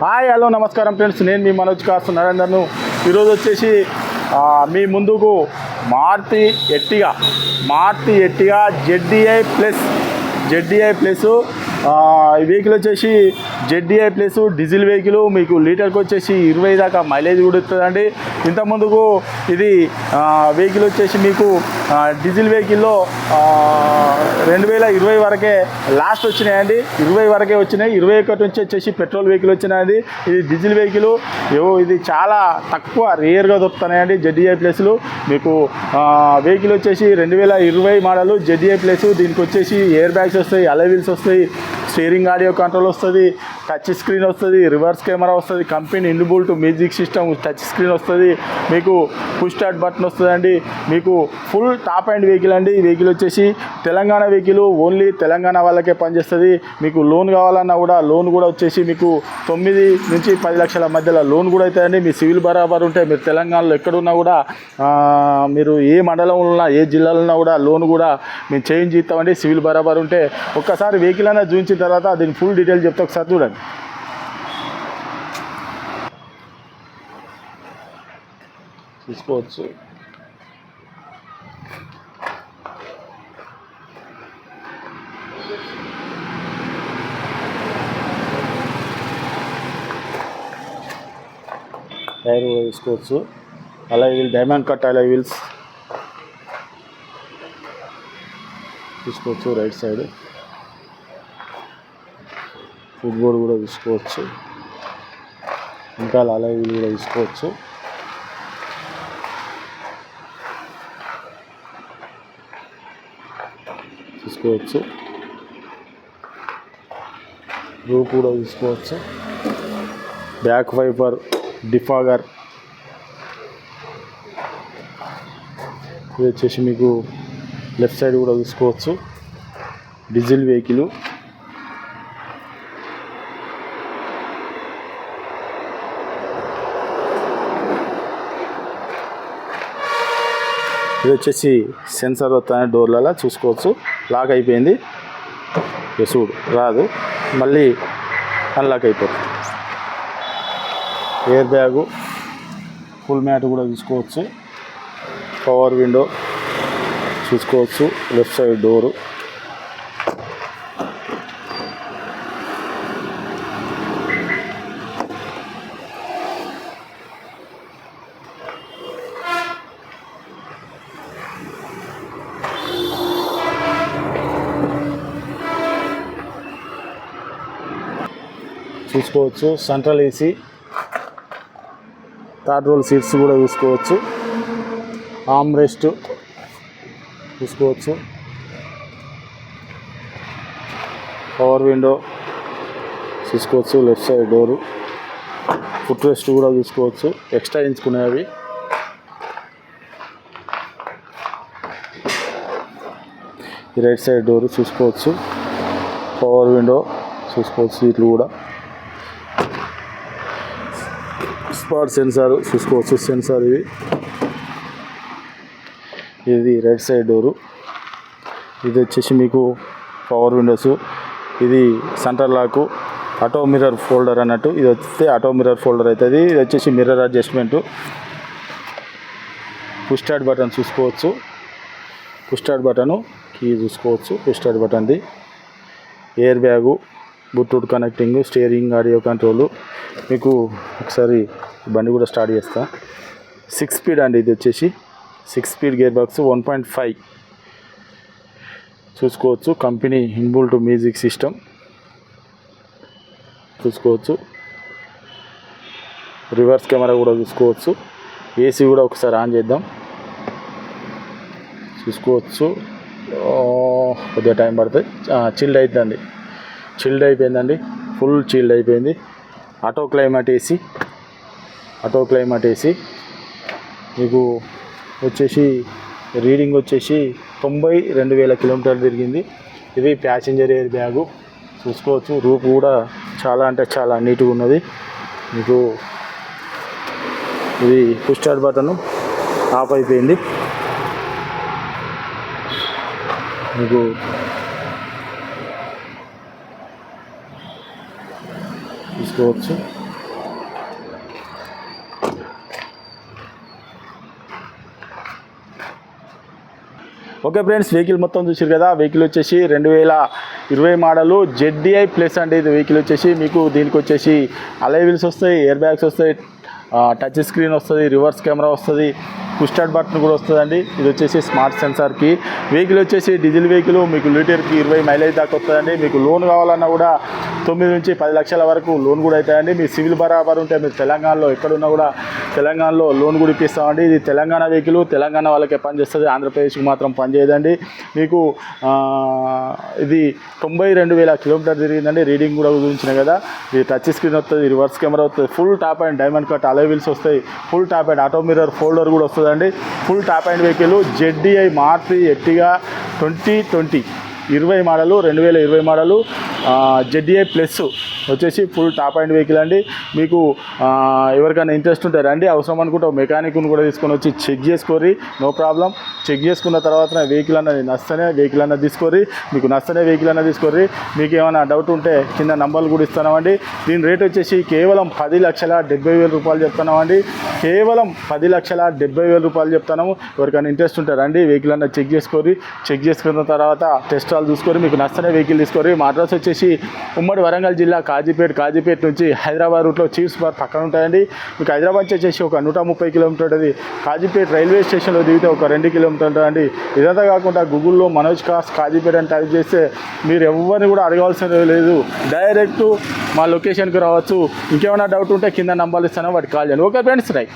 Hi hello నమస్కారం friends. నేను మీ మనోజ్ కాసు నరేందర్ను. ఈరోజు వచ్చేసి మీ ముందుకు Maruti Ertiga Maruti Ertiga ZDi plus ZDi plus ఈ వెహికల్ వచ్చేసి జెడ్డీఐ ప్లస్ డీజిల్ వెహికల్ మీకు లీటర్కి వచ్చేసి ఇరవై దాకా మైలేజ్ కూడా ఇస్తుందండి. ఇంతకుముందుకు ఇది వెహికల్ వచ్చేసి మీకు డీజిల్ వెహికల్లో రెండు వేల ఇరవై వరకే లాస్ట్ వచ్చినాయండి. ఇరవై వరకే వచ్చినాయి. ఇరవై ఒకటి నుంచి వచ్చేసి పెట్రోల్ వెహికల్ వచ్చినాయి ఇది డీజిల్ వెహికల్ ఏవో ఇది చాలా తక్కువ రేర్గా దొరుకుతున్నాయండి జెడ్డీఐ ప్లస్లు మీకు వెహికల్ వచ్చేసి రెండు వేల ఇరవై మోడల్ జెడ్డీఐ ప్లస్ దీనికి వచ్చేసి ఎయిర్ బ్యాగ్స్ వస్తాయి అలవిల్స్ వస్తాయి స్టీరింగ్ ఆడియో కంట్రోల్ వస్తుంది టచ్ స్క్రీన్ వస్తుంది రివర్స్ కెమెరా వస్తుంది company inbuilt music system touch screen వస్తుంది మీకు పుష్ స్టార్ట్ బటన్ వస్తుందండి మీకు ఫుల్ టాప్ అండ్ వెహికల్ అండి ఈ వెహికల్ వచ్చేసి తెలంగాణ వెహికల్ ఓన్లీ తెలంగాణ వాళ్ళకే పనిచేస్తుంది మీకు లోన్ కావాలన్నా కూడా లోన్ కూడా వచ్చేసి మీకు తొమ్మిది నుంచి పది లక్షల మధ్యలో లోన్ కూడా అవుతుందండి మీ సివిల్ బరాబర్ ఉంటే మీరు తెలంగాణలో ఎక్కడున్నా కూడా మీరు ఏ మండలంలో ఉన్నా ఏ జిల్లాలో ఉన్నా కూడా లోన్ కూడా మేము చేంజ్ ఇస్తామండి సివిల్ బరాబర్ ఉంటే ఒక్కసారి వెహికల్ అయినా చూపించిన తర్వాత దీని ఫుల్ డీటెయిల్ చెప్తే ఒకసారి చూడండి. తీసుకోవచ్చు. టైర్ కూడా తీసుకోవచ్చు. అలా వీల్ డైమండ్ కట్ అలా వీల్స్ తీసుకోవచ్చు రైట్ సైడ్ ఫుట్ బోర్డు కూడా తీసుకోవచ్చు. ఇంకా అలా వీల్ కూడా తీసుకోవచ్చు. తీసుకోవచ్చు. రూప్ కూడా తీసుకోవచ్చు. Back wiper defogger. ఇది వచ్చేసి మీకు లెఫ్ట్ సైడ్ కూడా తీసుకోవచ్చు. Diesel vehicle. ఇది వచ్చేసి సెన్సర్ వస్తానే డోర్లలో చూసుకోవచ్చు. లాక్ అయిపోయింది. చూడు రాదు. మళ్ళీ అన్లాక్ అయిపోతుంది. ఎయిర్ బ్యాగు ఫుల్ మ్యాట్ కూడా తీసుకోవచ్చు. పవర్ విండో చూసుకోవచ్చు. లెఫ్ట్ సైడ్ డోరు చూసుకోవచ్చు. Central AC third row seats కూడా చూసుకోవచ్చు. ఆమ్ రెస్ట్ చూసుకోవచ్చు. పవర్ విండో చూసుకోవచ్చు. Left side door foot rest కూడా చూసుకోవచ్చు. ఎక్స్ట్రా ఎంచుకునేవి. ఈ రైట్ సైడ్ డోరు చూసుకోవచ్చు. పవర్ విండో చూసుకోవచ్చు. సీట్లు కూడా. స్పాట్ సెన్సార్ చూసుకోవచ్చు సెన్సార్ ఇవి. ఇది రైట్ సైడ్ డోరు ఇది వచ్చేసి మీకు పవర్ విండోస్ ఇది centre lock auto mirror folder అన్నట్టు. ఇది వస్తే ఆటో మిర్రర్ ఫోల్డర్ అవుతుంది ఇది వచ్చేసి మిర్రర్ అడ్జస్ట్మెంటు పుష్ బటన్ చూసుకోవచ్చు. పుష్టాడ్ బటను కీ చూసుకోవచ్చు. Push బటన్ది air bag Bluetooth connecting steering audio control. మీకు ఒకసారి బండి కూడా స్టార్ట్ చేస్తా. సిక్స్ స్పీడ్ అండి ఇది వచ్చేసి. Six speed gear box one point five చూసుకోవచ్చు. కంపెనీ ఇన్బుల్ట్ మ్యూజిక్ సిస్టమ్ చూసుకోవచ్చు. రివర్స్ కెమెరా కూడా చూసుకోవచ్చు. ఏసీ కూడా ఒకసారి ఆన్ చేద్దాం. చూసుకోవచ్చు. కొద్దిగా టైం పడుతుంది. చిల్డ్ అవుతుందండి చిల్డ్ అయిపోయిందండి. ఫుల్ చిల్డ్ అయిపోయింది. Auto climate AC auto climate AC మీకు వచ్చేసి రీడింగ్ వచ్చేసి తొంభై రెండు వేల కిలోమీటర్లు తిరిగింది. ఇది ప్యాసింజర్ ఎయిర్ బ్యాగు చూసుకోవచ్చు. రూప్ కూడా చాలా అంటే చాలా నీట్గా ఉన్నది. మీకు ఇది పుష్ బటన్ ఆఫ్ అయిపోయింది. మీకు చూసుకోవచ్చు ఓకే ఫ్రెండ్స్ వెహికల్ మొత్తం చూసారు కదా వెహికల్ వచ్చేసి రెండు వేల ఇరవై మోడలు జెడ్డిఐ ప్లస్ అండి ఇది. వెహికల్ వచ్చేసి మీకు దీనికి వచ్చేసి అలైవిల్స్ వస్తాయి ఎయిర్ బ్యాగ్స్ వస్తాయి టచ్ స్క్రీన్ వస్తుంది రివర్స్ కెమెరా వస్తుంది పుస్టార్ట్ బటన్ కూడా వస్తుందండి. ఇది వచ్చేసి స్మార్ట్ సెన్సార్కి. వెహికల్ వచ్చేసి డీజిల్ వెహికల్ మీకు లీటర్కి ఇరవై మైలేజ్ దాకా వస్తుందండి. మీకు లోన్ కావాలన్నా కూడా తొమ్మిది నుంచి పది లక్షల వరకు లోన్ కూడా అవుతాయండి మీ సివిల్ బరాబర్ ఉంటే మీరు తెలంగాణలో ఎక్కడున్నా కూడా తెలంగాణలో లోన్ కూడా ఇప్పిస్తామండి. ఇది తెలంగాణ వెహికల్ తెలంగాణ వాళ్ళకే పనిచేస్తుంది ఆంధ్రప్రదేశ్కి మాత్రం పనిచేయదండి మీకు ఇది తొంభై రెండు వేల కిలోమీటర్ తిరిగిందండి. రీడింగ్ కూడా చూపించిన కదా. ఇది టచ్ స్క్రీన్ వస్తుంది రివర్స్ కెమెరా వస్తుంది. Full top and diamond cut alloy wheels వస్తాయి. Full top and auto mirror folder కూడా వస్తుందండి. Full top and vehicle ZDI Maruti ఎట్టిగా twenty twenty ఇరవై మోడలు రెండు వేల ఇరవై మోడలు జెడ్ఏ ప్లస్ వచ్చేసి ఫుల్ టాప్ అండ్ వెహికల్ అండి. మీకు ఎవరికైనా ఇంట్రెస్ట్ ఉంటే రండి అవసరం అనుకుంటే మెకానిక్ను కూడా తీసుకొని వచ్చి చెక్ చేసుకోరి నో ప్రాబ్లం చెక్ చేసుకున్న తర్వాత వెహికల్ అన్నది నచ్చనే వెహికల్ అన్నది తీసుకోరి మీకు నచ్చనే వెహికల్ అన్నది తీసుకోరి మీకు ఏమైనా డౌట్ ఉంటే కింద నంబర్లు కూడా ఇస్తున్నామండి. దీని రేట్ వచ్చేసి కేవలం పది లక్షల డెబ్బై వేల రూపాయలు చెప్తున్నామండి. కేవలం పది లక్షల డెబ్బై వేల రూపాయలు చెప్తున్నాము. ఎవరికైనా ఇంట్రెస్ట్ ఉంటే రండి వెహికల్ అన్నది చెక్ చేసుకోరి చెక్ చేసుకున్న తర్వాత టెస్ట్ వాళ్ళు చూసుకొని మీకు నచ్చనే వెహికల్ తీసుకోరి మా అడ్రస్ వచ్చేసి ఉమ్మడి వరంగల్ జిల్లా కాజీపేట కాజీపేట నుంచి హైదరాబాద్ రూట్లో చీఫ్స్ బార్ పక్కన ఉంటాయండి. మీకు హైదరాబాద్ వచ్చేసి ఒక నూట ముప్పై కిలోమీటర్ ఉంటుంది. కాజీపేట రైల్వే స్టేషన్లో దిగితే ఒక రెండు కిలోమీటర్ అండి ఇదంతా కాకుండా గూగుల్లో మనోజ్ కాస్ కాజీపేట అని టైప్ చేస్తే మీరు ఎవరిని కూడా అడగాల్సిన లేదు. డైరెక్ట్ మా లొకేషన్కి రావచ్చు. ఇంకేమైనా డౌట్ ఉంటే కింద నంబర్లు ఇస్తాను. వాటికి కాల్ చేయండి. Okay friends right.